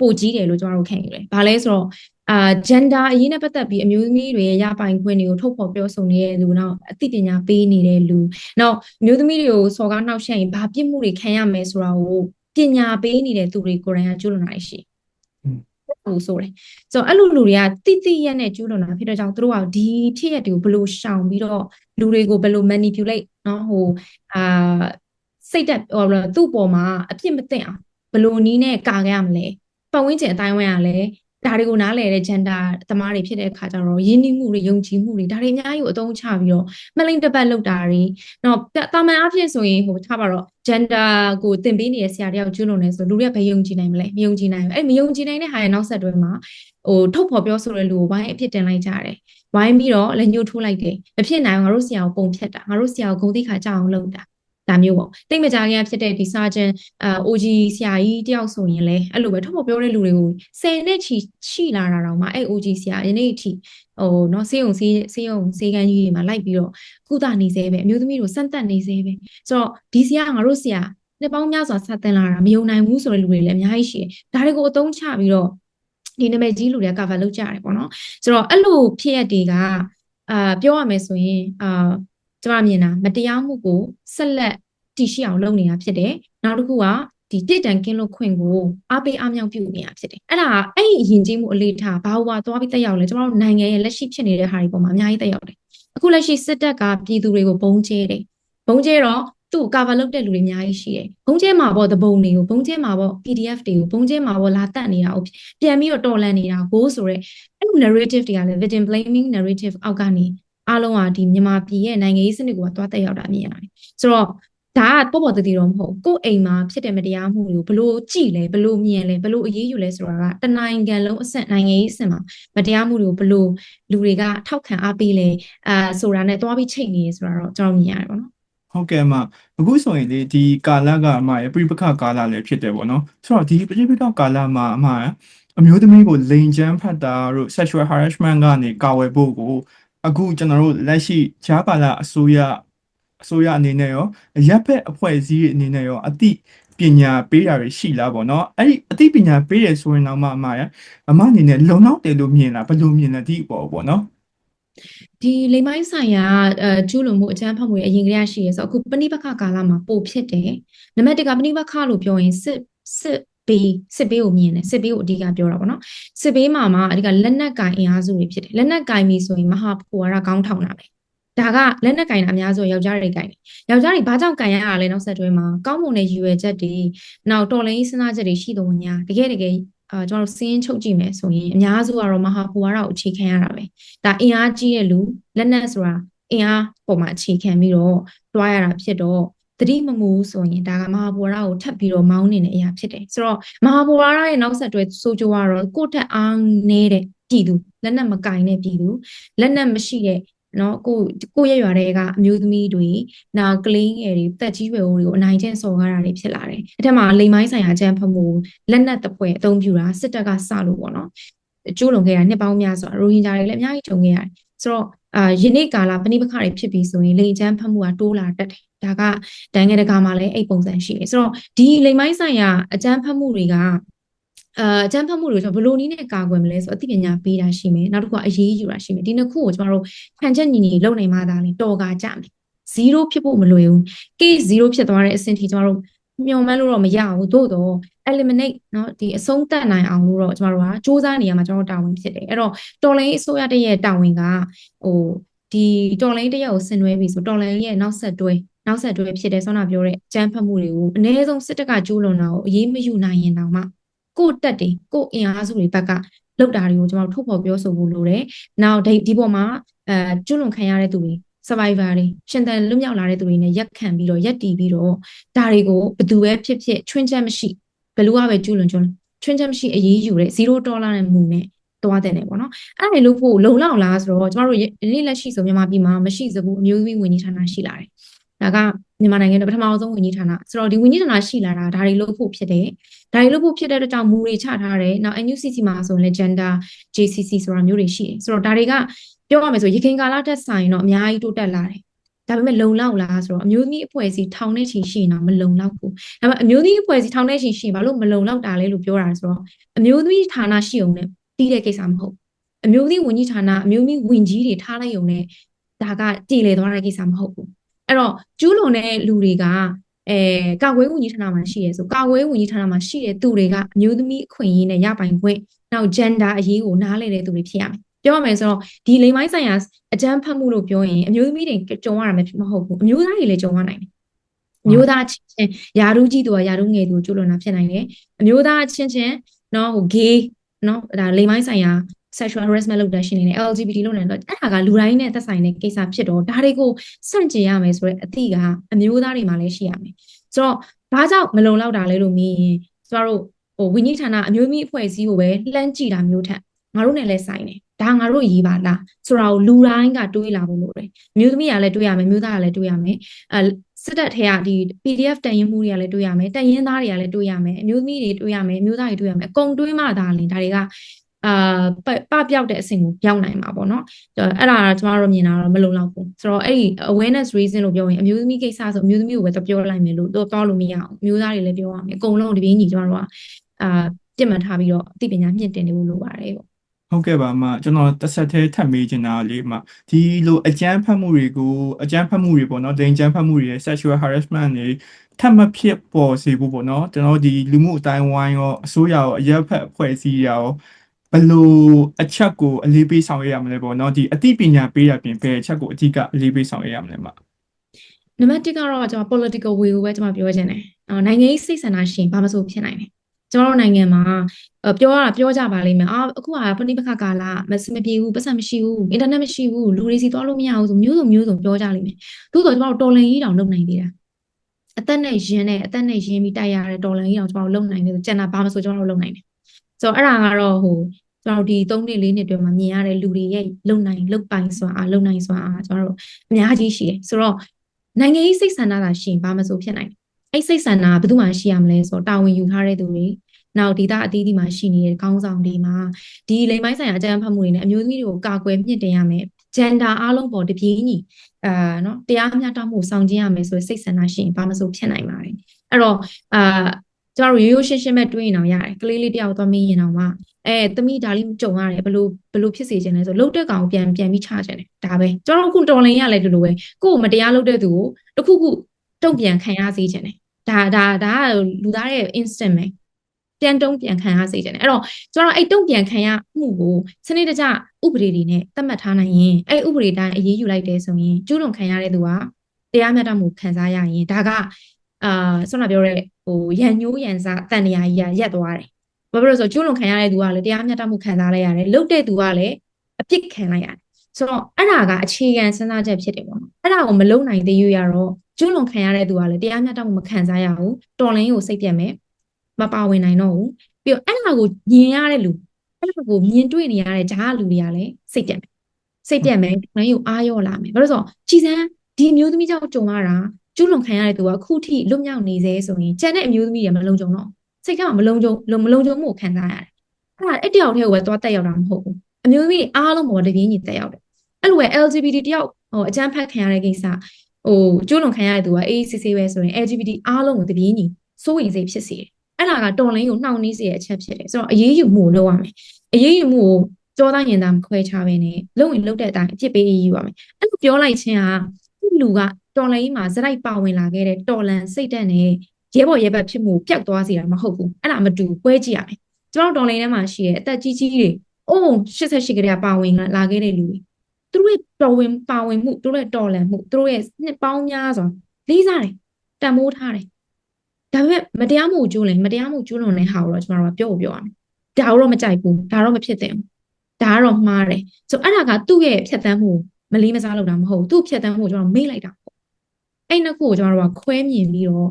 ပိုကြီးတယ်လို့ကျွန်တော်တို့ခံယူတယ်။ဘာလဲဆိုတော့ အာ gender အရေးနဲ့ပတ်သက်ပြီးအမျိုးသမီးတွေရဲ့ရပိုင်ခွင့်တွေကိုထုတ်ဖော်ပြောဆိုနေတဲ့လူနောက်အသိပညာပေးနေတဲ့လူနောက်မျိုးသမီးတွေကိုစော်ကားနှောက်ယှက်ရင်ဘာပြစ်မှုတွေခံရမယ်ဆိုတာကိုပညာပေးနေတဲ့သူတွေကိုယ်တိုင်ကကျူးလွန်တာရှိဟိုဆိုတယ်ဆိုတော့အဲ့လိုလူတွေကတိတိရက်နဲ့ကျူးလွန်တာဖြစ်တဲ့ကြောင့်သူတို့ကဒီဖြစ်ရက်တွေကိုဘယ်လိုရှောင်ပြီးတော့လူတွေကိုဘယ်လို manipulate เนาะဟိုအာစိတ်တက်ဟိုသူ့ပေါ်မှာအပြစ်မသိအောင်ဘယ်လိုနည်းနဲ့ကာခဲ့ရမလဲပတ်ဝန်းကျင်အတိုင်းဝိုင်းကလည်း ဒါတွေကိုနားလည်တဲ့ gender သမားတွေဖြစ်တဲ့အခါကျတော့ယဉ်ကျေးမှုတွေယုံကြည်မှုတွေဒါတွေအများကြီးကိုအသုံးချပြီးတော့မလိမ့်တပတ်လောက်တာတွေတော့တာမန်အဖြစ်ဆိုရင်ဟိုထားပါတော့ gender ကိုသင်ပေးနေတဲ့ဆရာတယောက်ကျွလွန်နေဆိုလူတွေကဘယ်ယုံကြည်နိုင်မလဲမယုံကြည်နိုင်ဘူးအဲ့မယုံကြည်နိုင်တဲ့ဟာရဲ့နောက်ဆက်တွဲမှာဟိုထုတ်ဖော်ပြောဆိုတဲ့လူကိုဝိုင်းအဖြစ်တင်လိုက်ကြတယ်ဝိုင်းပြီးတော့လက်ညှိုးထိုးလိုက်တယ်မဖြစ်နိုင်ဘူးငါတို့ဆရာကိုပုံဖြတ်တာငါတို့ဆရာကိုဂုဏ်သိက္ခာကြအောင်လုပ်တာ ဒါမျိုးပေါ့တိတ်မကြခင်ဖြစ်တဲ့ဒီစာချင်အာ OG ဆရာကြီးတယောက်ဆိုရင်လည်းအဲ့လိုပဲထုတ်ဖို့ပြောတဲ့လူတွေကို10နဲ့ချီရှိလာတာတော့မှအဲ့ OG ဆရာယနေ့အထိဟိုနော်ဆေးရုံဆေးဆေးရုံဆေးကန်းကြီးတွေမှာလိုက်ပြီးတော့ကုသနေသေးပဲအမျိုးသမီးတို့စမ်းတက်နေသေးပဲဆိုတော့ဒီဆရာကငါတို့ဆရာနှစ်ပေါင်းများစွာဆက်တင်လာတာမယုံနိုင်ဘူးဆိုတဲ့လူတွေလည်းအများကြီးရှိတယ်ဒါတွေကိုအသုံးချပြီးတော့ဒီနာမည်ကြီးလူတွေက cover လုပ်ကြရတယ်ပေါ့နော်ဆိုတော့အဲ့လိုဖြစ်ရတဲ့ကအာပြောရမယ်ဆိုရင်အာ ကျမမြင်တာမတရားမှုကိုဆက်လက်တည်ရှိအောင်လုပ်နေတာဖြစ်တယ်နောက်တစ်ခုကဒီတစ်တန်ကင်းလို့ခွင့်ကိုအားပေးအားမြောက်ပြုနေတာဖြစ်တယ်အဲ့ဒါအဲ့ဒီအရင်ကြီးမှုအလေးထားဘာဟိုပါသွားပြီးတက်ရောက်လဲကျမတို့နိုင်ငံရဲ့လက်ရှိဖြစ်နေတဲ့ဟာတွေပေါ်မှာအများကြီးတက်ရောက်တယ်အခုလက်ရှိစစ်တပ်ကပြည်သူတွေကိုဘုံကျဲတယ်ဘုံကျဲတော့သူ့ကို cover လုပ်တဲ့လူတွေအများကြီးရှိတယ်ဘုံကျဲမှာပေါ့တပုံတွေကိုဘုံကျဲမှာပေါ့ PDF တွေကိုဘုံကျဲမှာပေါ့လာတက်နေတာကိုပြန်ပြီးတော့တော်လန်နေတာကိုဆိုရဲအဲ့လို narrative တွေကလည်း victim blaming narrative အောက်ကနေ အားလုံးကဒီမြန်မာပြည်ရဲ့နိုင်ငံရေးစနစ်ကိုသွားတက်ရောက်တာမြင်ရတယ်ဆိုတော့ဒါကပေါ့ပေါ့တည်တည်တော့မဟုတ်ကိုယ့်အိမ်မှာဖြစ်တဲ့မတရားမှုတွေကိုဘလို့ကြည်လဲဘလို့မြင်လဲဘလို့အရေးယူလဲဆိုတာကတနိုင်ငံလုံးအဆင့်နိုင်ငံရေးအဆင့်မှာမတရားမှုတွေကိုဘလို့လူတွေကထောက်ခံအားပေးလဲအာဆိုတာနဲ့တွားပြီးချိန်နေရဆိုတာတော့ကျွန်တော်မြင်ရတယ်ပေါ့နော်ဟုတ်ကဲ့အမအခုဆိုရင်လေဒီကာလကအမရဲ့ပြိပခကာလလည်းဖြစ်တယ်ပေါ့နော်ဆိုတော့ဒီပြိပခကာလမှာအမအမျိုးသမီးကိုလိန်ချမ်းဖတ်တာတို့ sexual harassment ကနေကာဝယ်ဖို့ကို အခုကျွန်တော်တို့လက်ရှိဂျာကာလာအစိုးရအစိုးရအနေနဲ့ရောရပ်ဖက်အဖွဲ့အစည်းတွေအနေနဲ့ရောအသိပညာပေးတာတွေရှိလားပေါ့နော်အဲ့ဒီအသိပညာပေးရဆိုရင်တော့မှအမရအမအနေနဲ့လုံလောက်တယ်လို့မြင်လားဘယ်လိုမြင်လဲဒီအပေါ်ပေါ့နော်ဒီလိမ်မိုင်းဆိုင်ရာအဲကျူးလွန်မှုအကြမ်းဖက်မှုရဲ့အရင်ကတည်းကရှိရဆိုအခုပဏိပခကာလမှာပိုဖြစ်တယ်နံပါတ်1ကပဏိပခလို့ပြောရင်စစ်စစ် ဘေးစစ်ဘေးကိုမြင်တယ်စစ်ဘေးကိုအဓိကပြောတာပေါ့နော်စစ်ဘေးမှာမှာအဓိကလက်နက်ကင်အင်အားစုတွေဖြစ်တယ်လက်နက်ကင်ပြီဆိုရင်မဟာပူဝါဒကောင်းထောင်တာပဲဒါကလက်နက်ကင်တာအများဆုံးယောက်ျားတွေကင်တယ်ယောက်ျားတွေဘာကြောင့်ကင်ရတာလဲနောက်ဆက်တွဲမှာကောင်းမွန်တဲ့ရည်ရွယ်ချက်တွေနောက်တော်လိုင်းစဉ်းစားချက်တွေရှိတော့ညာတကယ်တကယ်အာကျွန်တော်တို့စင်းချုပ်ကြည့်မယ်ဆိုရင်အများစုကတော့မဟာဘူဝါဒကိုအခြေခံရတာပဲဒါအင်အားကြီးတဲ့လူလက်နက်ဆိုတာအင်အားပေါ်မှာအခြေခံပြီးတော့တွားရတာဖြစ်တော့ သတိမမူဆိုရင်ဒါကမဟာဘူဝါဒကိုထပ်ပြီးတော့မောင်းနေတဲ့အရာဖြစ်တယ်ဆိုတော့မဟာဘူဝါဒရဲ့နောက်ဆက်တွဲဆိုကြကတော့ကိုယ့်ထက်အားနေတဲ့ပြည်သူလက်နက်မကင်တဲ့ပြည်သူလက်နက်မရှိတဲ့နော်ကိုကိုရဲ့ရွာတွေကအမျိုးသမီးတွေနောက်ကလေးငယ်တွေတက်ကြီးရွယ်အိုတွေကိုအနိုင်ကျင့်စော်ကားတာတွေဖြစ်လာတယ်အထက်မှာလိမ်မိုင်းဆိုင်ရာအကြမ်းဖက်မှုလက်နက်တပွဲအသုံးပြုတာစစ်တပ်ကစလို့ပေါ့နော်ကျိုးလွန်ခဲ့တာနှစ်ပေါင်းများစွာရိုဟင်ဂျာတွေလည်းအများကြီးကြုံခဲ့ရတယ်ဆိုတော့ အာယနေ့ကာလပဏိပခတွေဖြစ်ပြီးဆိုရင်လိမ်အကြမ်းဖက်မှုကတိုးလာတတ်တယ်ဒါကတန်ငယ်တကာမှာလည်းအဲ့ပုံစံရှိတယ်ဆိုတော့ဒီလိမ်မိုင်းဆိုင်ရာအကြမ်းဖက်မှုတွေကအာအကြမ်းဖက်မှုတွေကျွန်တော်ဘယ်လိုနည်းနဲ့ကာကွယ်မလဲဆိုအသိပညာပေးတာရှိမယ်နောက်တစ်ခုကအရေးယူတာရှိမယ်ဒီနှစ်ခုကိုကျွန်တော်တို့ခံချက်ညီညီလုပ်နိုင်မှသာလေတော်ကာကြမယ်0ဖြစ်ဖို့မလွယ်ဘူး case 0ဖြစ်သွားတဲ့အဆင့်ထိကျွန်တော်တို့ မျှော်မှန်းလို့တော့မရဘူးသို့တော့ eliminate เนาะဒီအဆုံးသတ်နိုင်အောင်လို့တော့ကျွန်တော်တို့ကစူးစမ်းနေရမှာကျွန်တော်တို့တာဝန်ဖြစ်တယ်အဲ့တော့တော်လိုင်းအစိုးရတရဲ့တာဝန်ကဟိုဒီတော်လိုင်းတရက်ကိုဆင်နွှဲပြီဆိုတော်လိုင်းရဲ့နောက်ဆက်တွဲနောက်ဆက်တွဲဖြစ်တဲ့ဆောနာပြောတဲ့ကြမ်းဖက်မှုတွေကိုအ ਨੇ ဆုံးစစ်တပ်ကကျူးလွန်တာကိုအရေးမယူနိုင်ရင်တောင်မှကိုယ့်တက်တွေကိုယ့်အင်အားစုတွေဘက်ကလောက်တာတွေကိုကျွန်တော်တို့ထုတ်ဖော်ပြောဆိုဖို့လိုတယ်။နောက်ဒီဒီပေါ်မှာအဲကျူးလွန်ခံရတဲ့သူတွေ survivor တွေရှင်သန်လွတ်မြောက်လာတဲ့သူတွေနဲ့ရက်ခံပြီးတော့ရက်တီးပြီးတော့ဒါတွေကိုဘယ်သူပဲဖြစ်ဖြစ်ချွင်းချက်မရှိဘယ်လိုကပဲကျူးလွန်ကျူးလွန်ချွင်းချက်မရှိအရေးယူတဲ့0ဒေါ်လာနဲ့မူနဲ့သွားတဲ့နေပေါ့နော်အဲ့ဒါလို့ဖို့လုံလောက်လားဆိုတော့ကျမတို့နေ့လက်ရှိဆိုမြန်မာပြည်မှာမရှိစဘူးအမျိုးသမီးဝန်ကြီးဌာနရှိလာတယ်ဒါကမြန်မာနိုင်ငံရဲ့ပထမဆုံးဝန်ကြီးဌာနဆိုတော့ဒီဝန်ကြီးဌာနရှိလာတာဒါတွေလုပ်ဖို့ဖြစ်တယ်ဒါတွေလုပ်ဖို့ဖြစ်တဲ့အတွက်ကြောင့်မူတွေချထားတယ်နောက် NUCC မှာဆိုရင်လည်း gender JCC ဆိုတာမျိုးတွေရှိတယ်ဆိုတော့ဒါတွေက ပြောရမယ်ဆိုရခိုင်ကာလတက်ဆိုင်တော့အများကြီးတိုးတက်လာတယ်ဒါပေမဲ့လုံလောက်လားဆိုတော့အမျိုးသမီးအဖွဲ့အစည်းထောင်နဲ့ချီရှိရင်တော့မလုံလောက်ဘူးဒါပေမဲ့အမျိုးသမီးအဖွဲ့အစည်းထောင်နဲ့ချီရှိရင်ဘာလို့မလုံလောက်တာလဲလို့ပြောတာဆိုတော့အမျိုးသမီးဌာနရှိုံနဲ့ပြီးတဲ့ကိစ္စမဟုတ်အမျိုးသမီးဝန်ကြီးဌာနအမျိုးသမီးဝန်ကြီးတွေထားလိုက်ုံနဲ့ဒါကတည်လေသွားတဲ့ကိစ္စမဟုတ်ဘူးအဲ့တော့ကျူးလွန်တဲ့လူတွေကအဲကာကွယ်ဝန်ကြီးဌာနမှာရှိရဲဆိုကာကွယ်ဝန်ကြီးဌာနမှာရှိတဲ့သူတွေကအမျိုးသမီးအခွင့်အရေးနဲ့ရပိုင်ခွင့်နောက် gender အရေးကိုနားလည်တဲ့သူတွေဖြစ်ရမယ် ပြောရမယ်ဆိုတော့ဒီလိမ်မိုင်းဆိုင်ရာအကြမ်းဖက်မှုလို့ပြောရင်အမျိုးသမီးတွေကြုံရတာမဟုတ်ဘူးအမျိုးသားတွေလည်းကြုံရနိုင်တယ်အမျိုးသားချင်းချင်းယာရုကြီးသူကယာရုငယ်သူကျူးလွန်တာဖြစ်နိုင်တယ်အမျိုးသားချင်းချင်းနော်ဟို gay နော်ဒါလိမ်မိုင်းဆိုင်ရာ sexual harassment လုပ်တဲ့ရှင်နေ LGBT လုပ်နေတော့အဲ့ဒါကလူတိုင်းနဲ့သက်ဆိုင်တဲ့ကိစ္စဖြစ်တော့ဒါတွေကိုစန့်ကျင်ရမယ်ဆိုတဲ့အသည့်ကအမျိုးသားတွေမှာလည်းရှိရမယ်ဆိုတော့ဘာကြောင့်မလုံလောက်တာလဲလို့မြင်ရင်ကျမတို့ဟိုဝိနည်းဌာနအမျိုးသမီးအဖွဲ့အစည်းကိုပဲလှမ်းကြည့်တာမျိုးထက်ငါတို့နဲ့လည်းဆိုင်တယ် ဒါငါတို့ရေးပါလားဆိုတာကိုလူတိုင်းကတွေးလာဖို့လိုတယ်အမျိုးသမီးကလည်းတွေးရမယ်မျိုးသားကလည်းတွေးရမယ်အဲစစ်တပ်ထဲကဒီ PDF တန်ရင်မှုတွေကလည်းတွေးရမယ်တန်ရင်သားတွေကလည်းတွေးရမယ်အမျိုးသမီးတွေတွေးရမယ်အမျိုးသားတွေတွေးရမယ်အကုန်တွေးမှသာလေဒါတွေကအာပပြောက်တဲ့အဆင့်ကိုရောက်နိုင်မှာပေါ့နော်အဲ့ဒါကျမတို့မြင်တာတော့မလုံလောက်ဘူးဆိုတော့အဲ့ဒီ awareness reason လို့ပြောရင်အမျိုးသမီးကိစ္စဆိုအမျိုးသမီးကိုပဲပြောလိုက်မယ်လို့တော့တော့လို့မရအောင်အမျိုးသားတွေလည်းပြောရမယ်အကုန်လုံးတပြေးညီကျမတို့ကအာပြစ်မှတ်ထားပြီးတော့အသိပညာမြင့်တင်နေဖို့လိုပါတယ်ပေါ့ ဟုတ်ကဲ့ပါအမကျွန်တော်တစ်ဆက်တည်းထပ်မေးချင်တာလေးအမဒီလိုအကြမ်းဖက်မှုတွေကိုအကြမ်းဖက်မှုတွေပေါ့နော်ဒိန်အကြမ်းဖက်မှုတွေရဲ့ sexual harassment တွေထပ်မဖြစ်ပေါ်စေဖို့ပေါ့နော်ကျွန်တော်ဒီလူမှုအတိုင်းဝိုင်းရောအစိုးရရောအရက်ဖက်အဖွဲ့အစည်းရောဘယ်လိုအချက်ကိုအလေးပေးဆောင်ရွက်ရမလဲပေါ့နော်ဒီအသိပညာပေးရပြင်ဘယ်အချက်ကိုအဓိကအလေးပေးဆောင်ရွက်ရမလဲမနံပါတ်1ကတော့ကျွန်မ political will ကိုပဲကျွန်မပြောချင်တယ်။အော်နိုင်ငံရေးစိတ်ဆန္ဒရှင်ဘာမဆိုဖြစ်နိုင်တယ်။ ကျွန်တော်တို့နိုင်ငံမှာပြောရတာပြောကြပါလိမ့်မယ်။အာအခုကပဋိပက္ခကာလမစမပြေဘူးပတ်စံမရှိဘူးအင်တာနက်မရှိဘူးလူတွေစီသွားလို့မရဘူးဆိုမျိုးစုံမျိုးစုံပြောကြလိမ့်မယ်။သို့တော့ကျွန်တော်တို့တော်လန်ကြီးတောင်လုပ်နိုင်သေးတာ။အသက်နဲ့ရင်းနဲ့အသက်နဲ့ရင်းပြီးတိုက်ရတဲ့တော်လန်ကြီးတောင်ကျွန်တော်တို့လုပ်နိုင်တယ်ဆိုကျန်တာဘာမဆိုကျွန်တော်တို့လုပ်နိုင်တယ်။ဆိုတော့အဲ့ဒါကတော့ဟိုကျွန်တော်ဒီ3နှစ်4နှစ်တွင်မှာမြင်ရတဲ့လူတွေရဲ့လုံနိုင်လုံပိုင်စွာအားလုံနိုင်စွာအားကျွန်တော်တို့အများကြီးရှိတယ်ဆိုတော့နိုင်ငံရေးစိတ်ဆန္ဒသာရှိရင်ဘာမဆိုဖြစ်နိုင်တယ် အဲ့စိတ်ဆန္ဒကဘယ်သူမှရှိရမလဲဆိုတော့တာဝန်ယူထားတဲ့သူတွေနောက်ဒေတာအသီးသီးမှာရှိနေတဲ့ခေါင်းဆောင်တွေမှာဒီလိမ်မိုင်းဆိုင်ရာအကြမ်းဖက်မှုတွေနဲ့အမျိုးသမီးတွေကိုကာကွယ်မြင့်တင်ရမယ် gender အားလုံးပေါ်တပြေးညီအာနော်တရားမျှတမှုဆောင်ကျင်းရမယ်ဆိုတဲ့စိတ်ဆန္ဒရှိရင်ဘာမဆိုဖြစ်နိုင်ပါတယ်အဲ့တော့အာကျမတို့ရိုးရိုးရှင်းရှင်းပဲတွေးရင်တော့ရတယ်ကလေးလေးတယောက်သွားမင်းရင်တော့မှအဲသမီးဒါလေးကြုံရတယ်ဘလို့ဘလို့ဖြစ်စေချင်လဲဆိုလှုပ်တဲ့ကောင်ကိုပြန်ပြန်ပြီးချချင်တယ်ဒါပဲကျမတို့အခုတော်လင်ရလဲဒီလိုပဲကိုယ်မတရားလုပ်တဲ့သူကိုတခုခုတုံ့ပြန်ခံရစေချင်တယ် ဒါဒါဒါကလူသားရဲ့ instant ပဲပြန်တုံ့ပြန်ခံရစေချင်တယ်အဲ့တော့ကျမတို့အဲ့တုံ့ပြန်ခံရမှုကိုစနစ်တကျဥပဒေတွေနဲ့သတ်မှတ်ထားနိုင်ရင်အဲ့ဥပဒေတိုင်းအရေးယူလိုက်တယ်ဆိုရင်ကျူးလွန်ခံရတဲ့သူကတရားမျှတမှုခံစားရရင်ဒါကအာဆွမ်းနာပြောတဲ့ဟိုရန်ညိုးရန်စားတန်တရာကြီးကရက်သွားတယ်ဘာဖြစ်လို့လဲဆိုတော့ကျူးလွန်ခံရတဲ့သူကလည်းတရားမျှတမှုခံစားလိုက်ရတယ်လုပ်တဲ့သူကလည်းအပြစ်ခံလိုက်ရတယ်ဆိုတော့အဲ့ဒါကအခြေခံစဉ်းစားချက်ဖြစ်တယ်ပေါ့နော်အဲ့ဒါကိုမလုံနိုင်သေးရရတော့ ကျူးလွန်ခံရတဲ့သူကလည်းတရားမျှတမှုမခံစားရဘူးတော်လင်းကိုစိတ်ပြတ်မယ်မပါဝင်နိုင်တော့ဘူးပြီးတော့အဲ့ဒါကိုမြင်ရတဲ့လူအဲ့ဒါကိုမြင်တွေ့နေရတဲ့ဂျားလူတွေကလည်းစိတ်ပြတ်မယ်စိတ်ပြတ်မယ်တော်လင်းကိုအားရောလာမယ်ဘာလို့လဲဆိုတော့ကြည်စမ်းဒီအမျိုးသမီးကြောင့်ကြုံရတာကျူးလွန်ခံရတဲ့သူကအခုထိလွတ်မြောက်နေသေးဆိုရင်ကျန်တဲ့အမျိုးသမီးတွေမလုံခြုံတော့စိတ်ကမလုံခြုံမလုံခြုံမှုကိုခံစားရတယ်အဲ့ဒါအဲ့တယောက်တည်းကိုပဲသွားတက်ရောက်တာမဟုတ်ဘူးအမျိုးသမီးတွေအားလုံးပေါ်တပြင်းညီတက်ရောက်တယ်အဲ့လိုပဲ LGBT တယောက်ဟိုအကြမ်းဖက်ခံရတဲ့ကိစ္စ ဟိုကျူးလွန်ခံရတဲ့သူက AACC ပဲဆိုရင် LGBT အားလုံးကိုတပြင်းညီစိုးရိမ်စိတ်ဖြစ်စေတယ်အဲ့ဒါကတော်လင်းကိုနှောင့်နှေးစေတဲ့အချက်ဖြစ်တယ်ဆိုတော့အရေးယူမှုကိုလုပ်ရမယ်အရေးယူမှုကိုကြောသားရင်သားမခွဲခြားပဲနဲ့လုံရင်လုံတဲ့အတိုင်းအပြစ်ပေးရေးယူရမယ်အဲ့လိုပြောလိုက်ခြင်းဟာလူကတော်လင်းမှာဇလိုက်ပါဝင်လာခဲ့တဲ့တော်လန်စိတ်တက်နဲ့ရဲဘော်ရဲဘက်ဖြစ်မှုပျောက်သွားစေတာမဟုတ်ဘူးအဲ့ဒါမတူပွဲကြည့်ရမယ်ကျွန်တော်တော်လင်းထဲမှာရှိတဲ့အသက်ကြီးကြီးတွေအိုး88ကလေးကပါဝင်လာခဲ့တဲ့လူတွေ သူတို့ရဲ့တော်ဝင်ပါဝင်မှုသူတို့ရဲ့တော်လန်မှုသူတို့ရဲ့နှစ်ပေါင်းများစွာလေးစားတယ်တန်မိုးထားတယ်ဒါပေမဲ့မတရားမှုကျူးလွန်မတရားမှုကျူးလွန်တဲ့ဟာကိုတော့ကျွန်တော်တို့ပြောဖို့ပြောရမယ်ဒါတော့မကြိုက်ဘူးဒါတော့မဖြစ်သင့်ဘူးဒါကတော့မှားတယ်ဆိုအဲ့ဒါကသူ့ရဲ့ဖြတ်သန်းမှုမလေးမစားလုပ်တာမဟုတ်ဘူးသူ့ဖြတ်သန်းမှုကိုကျွန်တော်မေ့လိုက်တာပေါ့အဲ့နှစ်ခုကိုကျွန်တော်တို့ကခွဲမြင်ပြီးတော့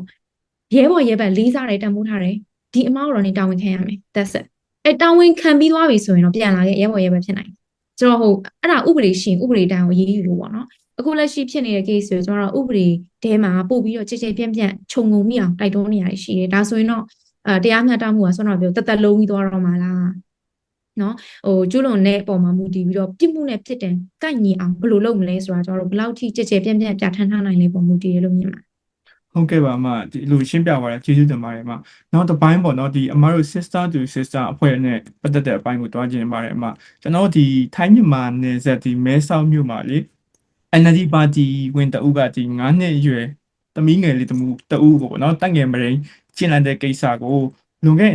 ရဲဘော်ရဲဘက်လေးစားတယ်တန်မိုးထားတယ်ဒီအမားတော်နေတာဝန်ခံရမယ် that's it အဲတာဝန်ခံပြီးသွားပြီဆိုရင်တော့ပြန်လာခဲ့ရဲဘော်ရဲဘက်ဖြစ်နိုင်တယ် ကျွန်တော်ဟိုအဲ့ဒါဥပဒေရှင်ဥပဒေတိုင်းကိုရေးယူလို့ပေါ့နော်အခုလက်ရှိဖြစ်နေတဲ့ case ကိုကျွန်တော်တို့ဥပဒေထဲမှာပို့ပြီးတော့ကြည်ကြည်ပြန့်ပြန့်ခြုံငုံမိအောင်တိုက်တွန်းနေရရှိတယ်ဒါဆိုရင်တော့အဲတရားမျှတမှုကဆွမ်းတော်ပြောတသက်လုံးပြီးသွားတော့မှာလားနော်ဟိုကျူးလွန်တဲ့အပေါ်မှာမူတည်ပြီးတော့ပြစ်မှုနဲ့ဖြစ်တယ်ကိုက်ညီအောင်ဘယ်လိုလုပ်မလဲဆိုတာကျွန်တော်တို့ဘယ်လောက်ထိကြည်ကြည်ပြန့်ပြန့်ပြဋ္ဌာန်းထားနိုင်လဲပုံမူတည်ရလို့မြင်ပါတယ် ဟုတ်ကဲ့ပါအမဒီလိုရှင်းပြပါရကျေးဇူးတင်ပါတယ်အမနောက်တစ်ပိုင်းပေါ့နော်ဒီအမတို့ sister to sister အဖွဲ့နဲ့ပတ်သက်တဲ့အပိုင်းကိုတွားကျင်ပါတယ်အမကျွန်တော်ဒီထိုင်းမြန်မာနယ်စပ်ဒီမဲဆောက်မြို့မှာလေ NLD ပါတီဝင်တအုပ်ကဒီ9နှစ်အရွယ်သမီးငယ်လေးတမှုတအုပ်ကိုပေါ့နော်တက်ငယ်မရင်းကျင်လာတဲ့ကိစ္စကိုလွန်ခဲ့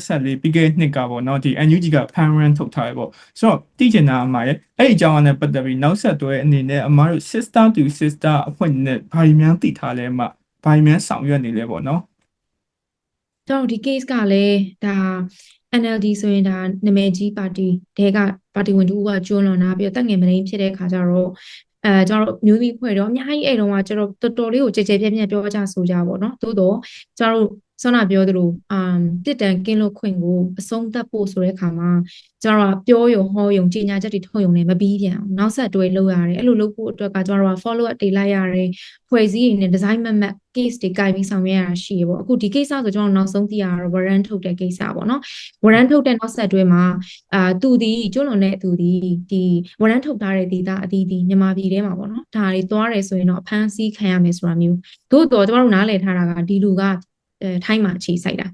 2024ပြီးခဲ့တဲ့နှစ်ကပေါ့နော်ဒီ NUG က fan run ထုတ်ထားရပေါ့ဆိုတော့တည်ကျင်တာအမရဲ့အဲ့ဒီအကြောင်းအရာနဲ့ပတ်သက်ပြီးနောက်ဆက်တွဲအနေနဲ့အမတို့ sister to sister အဖွဲ့နဲ့ဘာတွေများသိထားလဲအမ ဘာတွေများဆောင်ရွက်နေလဲပေါ့နော်ကျွန်တော်ဒီ case ကလည်းဒါ NLD ဆိုရင်ဒါနာမည်ကြီးပါတီတဲကပါတီဝင်တူကကျွလွန်လာပြီးတော့တက်ငယ်မရင်းဖြစ်တဲ့ခါကျတော့အဲကျွန်တော်တို့မျိုးသမီးဖွဲ့တော့အများကြီးအဲ့တုန်းကကျွန်တော်တော်တော်လေးကိုကြည်ကြဲပြန့်ပြန့်ပြောကြဆိုကြပါတော့နော်သို့တော့ကျွန်တော်တို့ ဆောနာပြောသလိုအမ်တစ်တန်ကင်းလို့ခွင့်ကိုအဆုံးသတ်ဖို့ဆိုတဲ့အခါမှာကျွန်တော်ကပြောယုံဟောယုံကြီးညာချက်တွေထုတ်ယုံနဲ့မပြီးပြန်အောင်နောက်ဆက်တွဲလုပ်ရတယ်အဲ့လိုလုပ်ဖို့အတွက်ကကျွန်တော်က follow up တွေလိုက်ရတယ်ဖွဲ့စည်းရင်းနဲ့ design map map case တွေကြိုက်ပြီးဆောင်ရွက်ရတာရှိရပေါ့အခုဒီကိစ္စဆိုကျွန်တော်နောက်ဆုံးသိရတော့ warrant ထုတ်တဲ့ကိစ္စပေါ့နော် warrant ထုတ်တဲ့နောက်ဆက်တွဲမှာအာသူဒီကျွလွန်တဲ့သူဒီဒီ warrant ထုတ်ထားတဲ့ဒေတာအသီးသီးမြန်မာပြည်ထဲမှာပေါ့နော်ဒါတွေသွားတယ်ဆိုရင်တော့အဖမ်းဆီးခံရမယ်ဆိုတာမျိုးသို့တော့ကျွန်တော်တို့နားလည်ထားတာကဒီလူကအဲ ထိုင်းမှာအခြေစိုက်တာ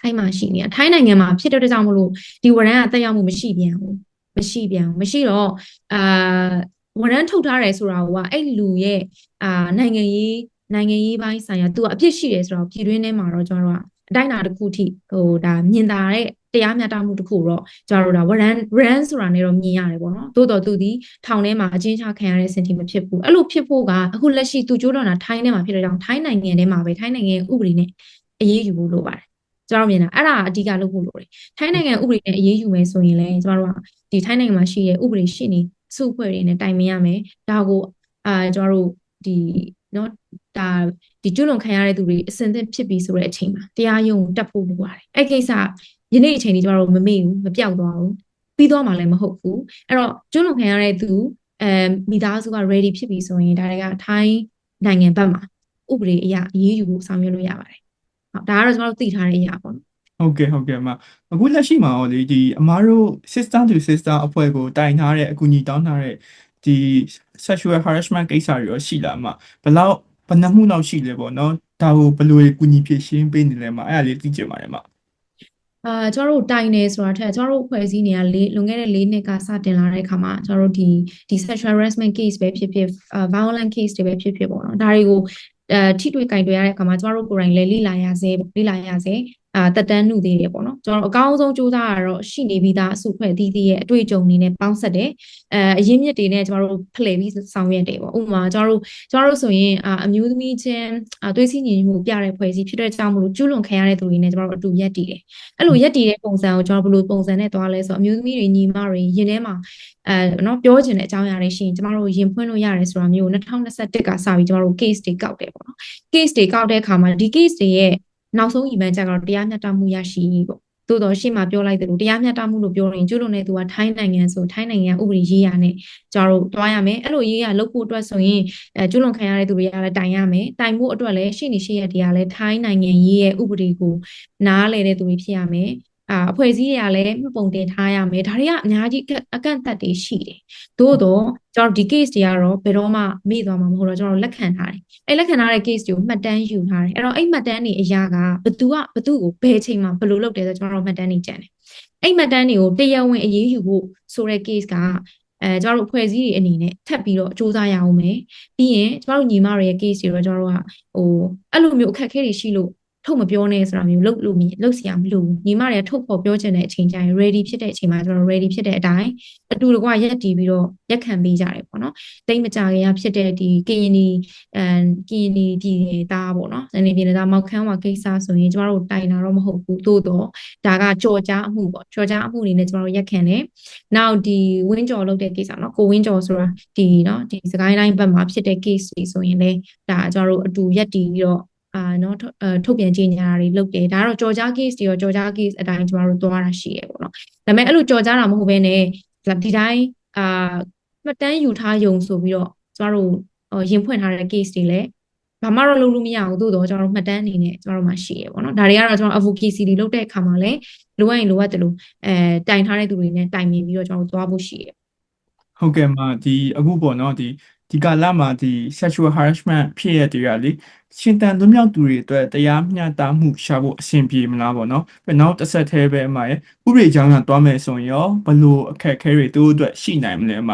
ထိုင်းမှာရှိနေတာထိုင်းနိုင်ငံမှာဖြစ်တဲ့ကြောင့်မလို့ဒီဝရန်ကတက်ရောက်မှုမရှိပြန်ဘူးမရှိပြန်ဘူးမရှိတော့အာဝရန်ထုတ်ထားတယ်ဆိုတာကအဲ့လူရဲ့အာနိုင်ငံရေးနိုင်ငံရေးပိုင်းဆိုင်ရာသူကအပြစ်ရှိတယ်ဆိုတော့ပြည်တွင်းထဲမှာတော့ကျွန်တော်တို့ကအတိုင်းအတာတစ်ခုထိဟိုဒါမြင်သာတဲ့ တရားမျှတမှုတစ်ခုတော့ကျွန်တော်တို့ဒါ run run ဆိုတာနဲ့တော့မြင်ရတယ်ပေါ့နော်သို့တော်သူဒီထောင်ထဲမှာအချင်းချခံရတဲ့စင်တီမဖြစ်ဘူးအဲ့လိုဖြစ်ဖို့ကအခုလက်ရှိသူကြိုးတော်တာထိုင်းထဲမှာဖြစ်တဲ့ကြောင့်ထိုင်းနိုင်ငံထဲမှာပဲထိုင်းနိုင်ငံရဲ့ဥပဒေနဲ့အရေးယူဖို့လိုပါတယ်ကျွန်တော်မြင်တာအဲ့ဒါအဓိကလုပ်ဖို့လိုတယ်ထိုင်းနိုင်ငံဥပဒေနဲ့အရေးယူမယ်ဆိုရင်လည်းကျွန်တော်တို့ကဒီထိုင်းနိုင်ငံမှာရှိတဲ့ဥပဒေရှိနေစုဖွဲ့တွေနဲ့တိုင်ပင်ရမယ်ဒါကိုအာကျွန်တော်တို့ဒီနော်ဒါဒီကျွလွန်ခံရတဲ့သူတွေအစင်သင့်ဖြစ်ပြီးဆိုတဲ့အချိန်မှာတရားရုံးကိုတက်ဖို့လိုပါတယ်အဲ့ကိစ္စ ယနေ့အချိန်ကြီးကျွန်တော်တို့မမေ့ဘူးမပြောက်သွားဘူးပြီးသွားမှလည်းမဟုတ်ဘူးအဲ့တော့ကျွလွန်ခံရတဲ့သူအဲမိသားစုက ready ဖြစ်ပြီဆိုရင်ဒါတွေကထိုင်းနိုင်ငံဘက်မှာဥပဒေအရအရေးယူဖို့ဆောင်ရွက်လို့ရပါတယ်ဟုတ်ဒါကတော့ကျွန်တော်တို့သိထားတဲ့အရာပေါ့နော်ဟုတ်ကဲ့ဟုတ်ကဲ့အမအခုလက်ရှိမှာရောလေဒီအမားတို့ sister to sister အဖွဲ့ကိုတိုင်ထားတဲ့အကူအညီတောင်းထားတဲ့ဒီ sexual harassment ကိစ္စတွေရောရှိလားအမဘယ်လောက်ဘယ်နှမှုလောက်ရှိလဲပေါ့နော်ဒါကိုဘယ်လိုကူညီဖြည့်ရှင်းပေးနေလဲအမအဲ့ဒါလေးသိချင်ပါတယ်အမ အာကျွန်တော်တို့တိုင်နေဆိုတာထက်ကျွန်တော်တို့ဖွဲ့စည်းနေရလေးလွန်ခဲ့တဲ့၄နှစ်ကစတင်လာတဲ့အခါမှာကျွန်တော်တို့ဒီဒီ sexual harassment case ပဲဖြစ်ဖြစ်အာ violent case တွေပဲဖြစ်ဖြစ်ပေါ့နော်ဒါတွေကိုအဲထိတွေ့ကင်တွေ့ရတဲ့အခါမှာကျွန်တော်တို့ကိုယ်တိုင်လည်းလေ့လာရစေလေ့လာရစေ အာတက်တန်းနှုသေးတယ်ပေါ့နော်ကျွန်တော်တို့အကောင်းဆုံးစူးစမ်းရတော့ရှိနေပြီးသားအစုဖွဲ့အသီးသီးရဲ့အတွေ့အကြုံတွေနဲ့ပေါင်းဆက်တယ်အဲအရင်းမြစ်တွေနဲ့ကျွန်တော်တို့ဖလှယ်ပြီးဆောင်ရွက်တယ်ပေါ့ဥပမာကျွန်တော်တို့ကျွန်တော်တို့ဆိုရင်အာအမျိုးသမီးချင်းအာသွေးစည်းညီညွတ်မှုပြတဲ့ဖွဲ့စည်းဖြစ်တဲ့ကြောင့်မလို့ကျူးလွန်ခံရတဲ့သူတွေနဲ့ကျွန်တော်တို့အတူရက်တည်တယ်အဲ့လိုရက်တည်တဲ့ပုံစံကိုကျွန်တော်ဘယ်လိုပုံစံနဲ့သွားလဲဆိုတော့အမျိုးသမီးတွေညီမတွေရင်ထဲမှာအဲနော်ပြောချင်တဲ့အကြောင်းအရာတွေရှိရင်ကျမတို့ရင်ဖွင့်လို့ရတယ်ဆိုတာမျိုး2021ကစပြီးကျမတို့ case တွေကောက်တယ်ပေါ့နော် case တွေကောက်တဲ့အခါမှာဒီ case တွေရဲ့ နောက်ဆုံး event ကြတော့တရားမျှတမှုရရှိပေါ့သို့တော့ရှေ့မှာပြောလိုက်သလိုတရားမျှတမှုလို့ပြောရင်ကျွလွန်တဲ့သူကထိုင်းနိုင်ငံဆိုထိုင်းနိုင်ငံဥပဒေရေးရနဲ့ကျတို့တွားရမယ်အဲ့လိုရေးရလုပ်ဖို့အတွက်ဆိုရင်အဲကျွလွန်ခံရတဲ့သူတွေကလည်းတိုင်ရမယ်တိုင်ဖို့အတွက်လည်းရှေ့နေရှေ့ရတွေကလည်းထိုင်းနိုင်ငံရေးရဲ့ဥပဒေကိုနားလည်တဲ့သူတွေဖြစ်ရမယ် အာအဖွဲ့အစည်းတွေကလည်းမှတ်ပုံတင်ထားရမယ်ဒါတွေကအများကြီးအကန့်အသတ်တွေရှိတယ်သို့တော့ကျွန်တော်ဒီ case တွေကတော့ဘယ်တော့မှမေ့သွားမှာမဟုတ်တော့ကျွန်တော်လက်ခံထားတယ်အဲလက်ခံထားတဲ့ case တွေကိုမှတ်တမ်းယူထားတယ်အဲ့တော့အဲ့မှတ်တမ်းတွေအရာကဘသူကဘသူကိုဘယ်ချိန်မှာဘယ်လိုလုပ်တယ်ဆိုကျွန်တော်မှတ်တမ်းတွေကြံတယ်အဲ့မှတ်တမ်းတွေကိုတရားဝင်အရေးယူဖို့ဆိုတဲ့ case ကအဲကျမတို့အဖွဲ့အစည်းတွေအနေနဲ့ထပ်ပြီးတော့စူးစမ်းရအောင်မယ်ပြီးရင်ကျမတို့ညီမတွေရဲ့ case တွေတော့ကျမတို့ကဟိုအဲ့လိုမျိုးအခက်အခဲတွေရှိလို့ ထုတ်မပြောနဲ့ဆိုတာမျိုးလုပ်လို့လုပ်စရာမလိုဘူးညီမတွေကထုတ်ဖို့ပြောချင်တဲ့အချိန်ကျရင် ready ဖြစ်တဲ့အချိန်မှာကျွန်တော် ready ဖြစ်တဲ့အတိုင်းအတူတကွရက်တီးပြီးတော့ရက်ခံပေးကြတယ်ပေါ့နော်တိတ်မကြခင်ကဖြစ်တဲ့ဒီကရင်ဒီအဲကရင်ဒီပြည်သားပေါ့နော်စနေပြည်သားမောက်ခမ်းဝါကိစ္စဆိုရင်ကျွန်တော်တို့တိုင်တာတော့မဟုတ်ဘူးသို့တော့ဒါကကြော်ကြားအမှုပေါ့ကြော်ကြားအမှုအနေနဲ့ကျွန်တော်တို့ရက်ခံတယ်နောက်ဒီဝင်းကြော်လုပ်တဲ့ကိစ္စနော်ကိုဝင်းကြော်ဆိုတာဒီနော်ဒီစကိုင်းတိုင်းဘက်မှာဖြစ်တဲ့ case တွေဆိုရင်လေဒါကျွန်တော်တို့အတူရက်တီးပြီးတော့ အာနော်ထုတ်ပြန်ကြေညာတာတွေလုပ်တယ်ဒါကတော့ကြော်ကြား case တွေရောကြော်ကြား case အတိုင်းကျမတို့သွားတာရှိရပေါ့နော်ဒါပေမဲ့အဲ့လိုကြော်ကြားတာမဟုတ်ဘဲနဲ့ဒီတိုင်းအာမှတ်တမ်းယူထားယုံဆိုပြီးတော့ကျမတို့ရင်ဖွင့်ထားတဲ့ case တွေလည်းဘာမှတော့လုပ်လို့မရဘူးသို့တော့ကျွန်တော်တို့မှတ်တမ်းအနေနဲ့ကျွန်တော်တို့မှရှိရပေါ့နော်ဒါတွေကတော့ကျွန်တော် advocacy တွေလုပ်တဲ့အခါမှာလည်းလိုအပ်ရင်လိုအပ်တယ်လို့အဲတိုင်ထားတဲ့သူတွေနဲ့တိုင်ပင်ပြီးတော့ကျွန်တော်တို့သွားဖို့ရှိရဟုတ်ကဲ့မဒီအခုပေါ့နော်ဒီ ဒီကာလမှာဒီ sexual harassment ဖြစ်ရတဲ့တွေကလေရှင်တန်လွတ်မြောက်သူတွေအတွက်တရားမျှတမှုရှာဖို့အဆင်ပြေမလားပေါ့နော်ပြီးနောက်တစ်ဆက်သေးပဲအမရဲ့ဥပဒေကြောင်းကသွားမယ်ဆိုရင်ရောဘလို့အခက်အခဲတွေသူတို့အတွက်ရှိနိုင်မလဲအမ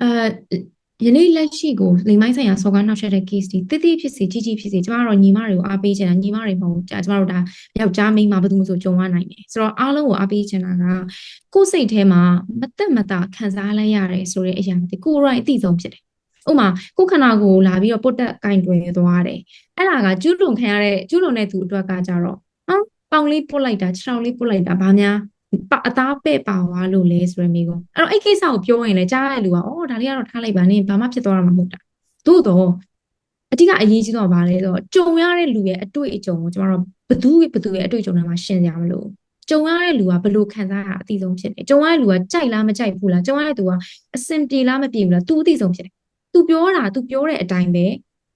အဲ ယနေ့လက်ရှိကိုလိမ်မိုင်းဆိုင်ရာစော်ကားနှောက်ယှက်တဲ့ case တွေတိတိဖြစ်စေကြီးကြီးဖြစ်စေကျမတို့ညီမတွေကိုအားပေးချင်တာညီမတွေမဟုတ်ကျမတို့ဒါယောက်ျားမိန်းမဘယ်သူမှဆိုကြုံရနိုင်တယ်ဆိုတော့အားလုံးကိုအားပေးချင်တာကကိုယ်စိတ်ထဲမှာမသက်မသာခံစားလိုက်ရတယ်ဆိုတဲ့အရာတွေကိုယ်ရိုင်းအသိဆုံးဖြစ်တယ်ဥမာကိုယ်ခန္ဓာကိုယ်လာပြီးတော့ပုတ်တက်ကင်တွယ်သွားတယ်အဲ့ဒါကကျူးလွန်ခံရတဲ့ကျူးလွန်တဲ့သူအတွက်ကကြတော့ဟောပေါင်လေးပုတ်လိုက်တာခြေထောက်လေးပုတ်လိုက်တာဘာများ အသားပဲ့ပါသွားလို့လဲဆိုရမိကောအဲ့တော့အဲ့ကိစ္စကိုပြောရင်လည်းကြားရတဲ့လူကအော်ဒါလေးကတော့ထားလိုက်ပါနဲ့ဘာမှဖြစ်သွားတာမဟုတ်တာသို့တော့အဓိကအရေးကြီးတော့ဗာလဲဆိုတော့ကြုံရတဲ့လူရဲ့အတွေ့အကြုံကိုကျမတို့ဘသူဘသူရဲ့အတွေ့အကြုံတွေမှာရှင်းကြမလို့ကြုံရတဲ့လူကဘလို့ခံစားရအသိဆုံးဖြစ်တယ်ကြုံရတဲ့လူကကြိုက်လားမကြိုက်ဘူးလားကြုံရတဲ့သူကအစင်ပြေလားမပြေဘူးလား तू အသိဆုံးဖြစ်တယ် तू ပြောတာ तू ပြောတဲ့အတိုင်းပဲ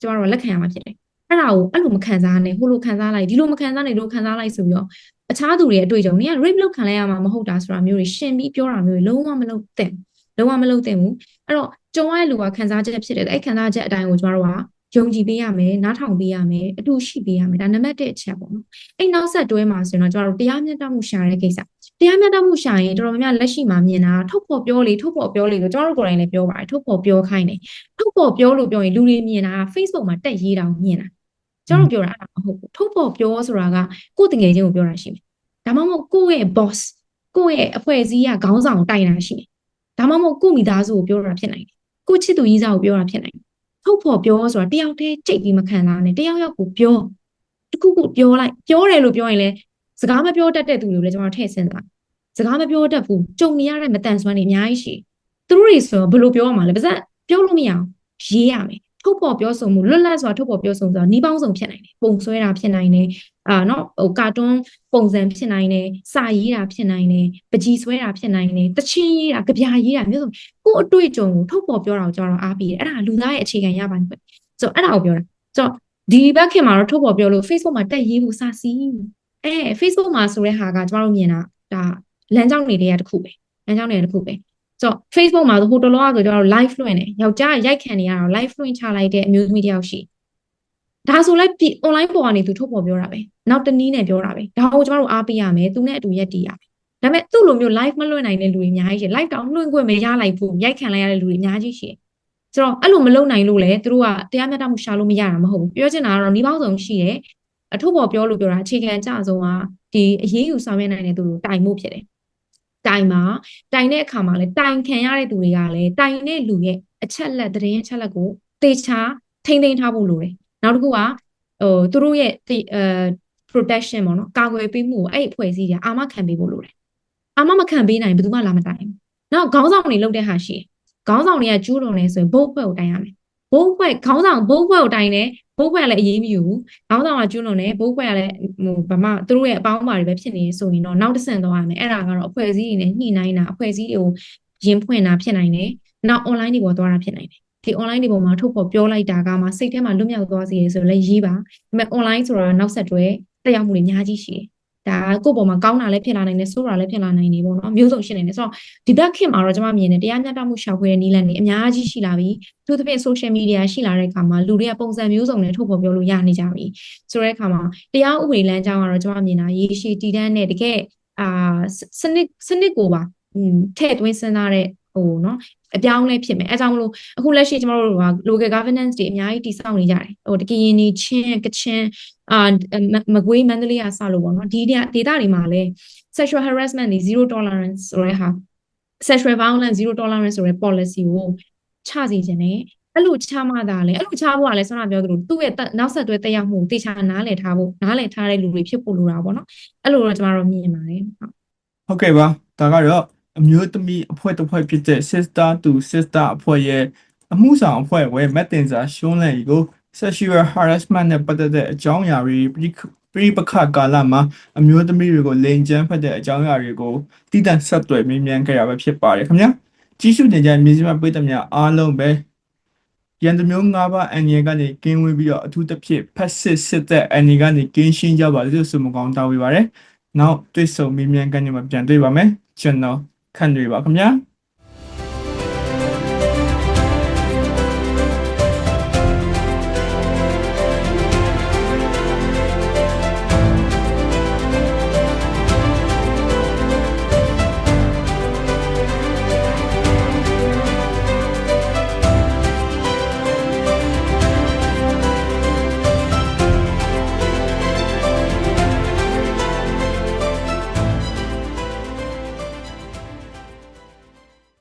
ကျမတို့လက်ခံရမှာဖြစ်တယ်အဲ့ဒါကိုအဲ့လိုမခံစားနဲ့ဟိုလိုခံစားလိုက်ဒီလိုမခံစားနဲ့ဒီလိုခံစားလိုက်ဆိုပြီးတော့ အခြားသူတွေရဲ့အတွေ့အကြုံတွေက rape လုပ်ခံလိုက်ရမှာမဟုတ်တာဆိုတာမျိုးတွေရှင်းပြီးပြောတာမျိုးတွေလုံးဝမလုပ်သင့်လုံးဝမလုပ်သင့်ဘူးအဲ့တော့ကြုံရတဲ့လူကခံစားချက်ဖြစ်တယ်အဲ့ခံစားချက်အတိုင်းကိုကျမတို့ကယုံကြည်ပေးရမယ်နားထောင်ပေးရမယ်အတူရှိပေးရမယ်ဒါနံပါတ်1အချက်ပေါ့နော်အဲ့နောက်ဆက်တွဲမှာဆိုရင်တော့ကျမတို့တရားမျှတမှုရှာတဲ့ကိစ္စတရားမျှတမှုရှာရင်တော်တော်များများလက်ရှိမှာမြင်တာထုတ်ဖော်ပြောလေထုတ်ဖော်ပြောလေလို့ကျမတို့ကိုယ်တိုင်လည်းပြောပါတယ်ထုတ်ဖော်ပြောခိုင်းတယ်ထုတ်ဖော်ပြောလို့ပြောရင်လူတွေမြင်တာ Facebook မှာတက်ရေးတာမြင်တာ ကျွန်တော်ပြောတာအဲ့ဒါမဟုတ်ဘူးထုတ်ဖော်ပြောဆိုတာကကိုယ်တငယ်ချင်းကိုပြောတာရှိမယ်ဒါမှမဟုတ်ကိုယ့်ရဲ့ boss ကိုယ့်ရဲ့အဖွဲ့အစည်းကခေါင်းဆောင်တိုင်တာရှိတယ်ဒါမှမဟုတ်ကိုယ့်မိသားစုကိုပြောတာဖြစ်နိုင်တယ်ကိုယ့်ချစ်သူကြီးစားကိုပြောတာဖြစ်နိုင်တယ်ထုတ်ဖော်ပြောဆိုတာတယောက်တည်းကြိတ်ပြီးမခံစားနဲ့တယောက်ယောက်ကိုပြောတခုခုပြောလိုက်ပြောတယ်လို့ပြောရင်လည်းစကားမပြောတတ်တဲ့သူတွေကိုလည်းကျွန်တော်ထည့်ဆင်းသွားစကားမပြောတတ်ဘူးကြုံနေရတဲ့မတန်ဆွမ်းတွေအများကြီးရှိသူတို့တွေဆိုဘယ်လိုပြောရမှာလဲပါစက်ပြောလို့မရအောင်ရေးရမယ် ထုတ်ဖော်ပြောဆိုမှုလွတ်လပ်စွာထုတ်ဖော်ပြောဆိုဆိုတာနှီးပေါင်းစုံဖြစ်နိုင်တယ်ပုံဆွဲတာဖြစ်နိုင်တယ်အာနော်ဟိုကာတွန်းပုံစံဖြစ်နိုင်တယ်စာရေးတာဖြစ်နိုင်တယ်ပကြီးဆွဲတာဖြစ်နိုင်တယ်တချင်းရေးတာကြပြရေးတာမျိုးဆိုကို့အတွေ့အကြုံကိုထုတ်ဖော်ပြောတာကိုကျွန်တော်အားပေးတယ်အဲ့ဒါလူသားရဲ့အခြေခံရပါတယ်ဆိုတော့အဲ့ဒါကိုပြောတာဆိုတော့ဒီဘက်ခင်မှာတော့ထုတ်ဖော်ပြောလို့ Facebook မှာတက်ရေးဖို့စာစီးအဲ Facebook မှာဆိုတဲ့ဟာကကျွန်တော်တို့မြင်တာဒါလမ်းကြောင်းတွေတည်းကတစ်ခုပဲလမ်းကြောင်းတွေတစ်ခုပဲ ဆိုတော့ Facebook မှာဆိုဟိုတလောကဆိုကျွန်တော်တို့ live လွှင့်တယ်ယောက်ျားရိုက်ခံနေရတော့ live လွှင့်ချလိုက်တဲ့အမျိုးသမီးတယောက်ရှိဒါဆိုလိုက် online ပေါ်ကနေသူထုတ်ဖော်ပြောတာပဲနောက်တနည်းနဲ့ပြောတာပဲဒါကိုကျွန်တော်တို့အားပေးရမယ်သူနဲ့အတူရက်တည်ရမယ်ဒါပေမဲ့သူ့လိုမျိုး live မလွှင့်နိုင်တဲ့လူတွေအများကြီးရှိ live တောင်လွှင့်ခွင့်မရလိုက်ဘူးရိုက်ခံလိုက်ရတဲ့လူတွေအများကြီးရှိဆိုတော့အဲ့လိုမလုပ်နိုင်လို့လေသူတို့ကတရားမျှတမှုရှာလို့မရတာမဟုတ်ဘူးပြောချင်တာကတော့နှီးပေါင်းစုံရှိတယ်အထုပ်ပေါ်ပြောလို့ပြောတာအခြေခံအကျဆုံးကဒီအရေးယူဆောင်ရွက်နိုင်တဲ့သူတို့တိုင်မှုဖြစ်တယ် တိုင်မှာတိုင်တဲ့အခါမှာလည်းတိုင်ခံရတဲ့သူတွေကလည်းတိုင်တဲ့လူရဲ့အချက်လက်သတင်းအချက်လက်ကိုသေချာထိမ့်သိမ်းထားဖို့လိုတယ်နောက်တစ်ခုကဟိုသူတို့ရဲ့ဒီအဲ protection ပေါ့နော်ကာကွယ်ပေးမှုကိုအဲ့ဒီအဖွဲ့အစည်းတွေကအာမခံပေးဖို့လိုတယ်အာမမခံပေးနိုင်ဘယ်သူမှလာမတိုင်ဘူးနောက်ခေါင်းဆောင်တွေလုပ်တဲ့ဟာရှိတယ်ခေါင်းဆောင်တွေကကျူးလွန်နေဆိုရင်ဘုတ်ဖွဲ့ကိုတိုင်ရမယ်ဘုတ်ဖွဲ့ခေါင်းဆောင်ဘုတ်ဖွဲ့ကိုတိုင်တယ် ဘုတ်ဖွဲ့ကလည်းအရေးမယူဘူးခေါင်းဆောင်ကကျူးလွန်တယ်ဘုတ်ဖွဲ့ကလည်းဟိုဗမာသူတို့ရဲ့အပေါင်းအပါတွေပဲဖြစ်နေဆိုရင်တော့နောက်တစ်ဆင့်သွားရမယ်အဲ့ဒါကတော့အဖွဲ့အစည်းတွေနဲ့ညှိနှိုင်းတာအဖွဲ့အစည်းတွေကိုရင်ဖွင့်တာဖြစ်နိုင်တယ်နောက် online တွေပေါ်သွားတာဖြစ်နိုင်တယ်ဒီ online တွေပေါ်မှာထုတ်ဖို့ပြောလိုက်တာကမှစိတ်ထဲမှာလွတ်မြောက်သွားစေရဆိုလည်းရေးပါဒါပေမဲ့ online ဆိုတော့နောက်ဆက်တွဲတက်ရောက်မှုတွေအများကြီးရှိတယ် ဒါကိုယ့်ပေါ်မှာကောင်းတာလည်းဖြစ်လာနိုင်တယ်ဆိုးတာလည်းဖြစ်လာနိုင်တယ်ပေါ့နော်မျိုးစုံရှိနေတယ်ဆိုတော့ဒီဘက်ခင်မှာတော့ကျွန်မမြင်တယ်တရားမျှတမှုရှာဖွေတဲ့နည်းလမ်းတွေအများကြီးရှိလာပြီသူသဖြင့် social media ရှိလာတဲ့အခါမှာလူတွေကပုံစံမျိုးစုံနဲ့ထုတ်ဖို့ပြောလို့ရနေကြပြီဆိုတဲ့အခါမှာတရားဥပဒေလမ်းကြောင်းကတော့ကျွန်မမြင်တာရေရှည်တည်တံ့တဲ့တကယ်အာစနစ်စနစ်ကိုပါอืมထည့်သွင်းစဉ်းစားတဲ့ ဟိုနော်အပြောင်းအလဲဖြစ်မယ်အဲကြောင့်မလို့အခုလက်ရှိကျွန်တော်တို့က local governance တွေအများကြီးတည်ဆောက်နေကြတယ်ဟိုတကရင်နီချင်းကချင်အာမကွေးမန္တလေးကစလို့ပေါ့နော်ဒီဒေသတွေမှာလည်း sexual harassment တွေ zero tolerance ဆိုတဲ့ဟာ sexual violence zero tolerance ဆိုတဲ့ policy ကိုချစီခြင်းနဲ့အဲ့လိုချမှသာလဲအဲ့လိုချဖို့ကလည်းဆန္ဒပြောသလိုသူ့ရဲ့နောက်ဆက်တွဲတက်ရောက်မှုတေချာနားလည်ထားဖို့နားလည်ထားတဲ့လူတွေဖြစ်ဖို့လိုတာပေါ့နော်အဲ့လိုတော့ကျွန်တော်တို့မြင်ပါတယ်ဟုတ်ဟုတ်ကဲ့ပါဒါကတော့ အမျိုးသမီးအဖွဲ့တစ်ဖွဲ့ဖြစ်တဲ့ sister to sister အဖွဲ့ရဲ့အမှုဆောင်အဖွဲ့ဝယ်မက်တင်စာရှုံးလန့်ရီကို sexual harassment နဲ့ပတ်သက်တဲ့အကြောင်းအရာတွေပြိပြိပခကာလမှာအမျိုးသမီးတွေကိုလိန်ကျန်းဖက်တဲ့အကြောင်းအရာတွေကိုတည်တံ့ဆက်သွယ်မြင်းမြန်ကြရပဲဖြစ်ပါတယ်ခင်ဗျာကြီးစုတင်ကြမြင်းစမပိတ်သမျှအားလုံးပဲရန်သူမျိုး၅ပါးအန်ရီကနေကင်းဝေးပြီးတော့အထူးသဖြင့်ဖက်စစ်စစ်တဲ့အန်ရီကနေကင်းရှင်းကြပါလို့ဆုမကောင်းတောင်းပေးပါတယ်နောက်တွေ့ဆုံမြင်းမြန်ကနေမှပြန်တွေ့ပါမယ်ကျွန်တော် ခန့်တွေပါခင်ဗျာ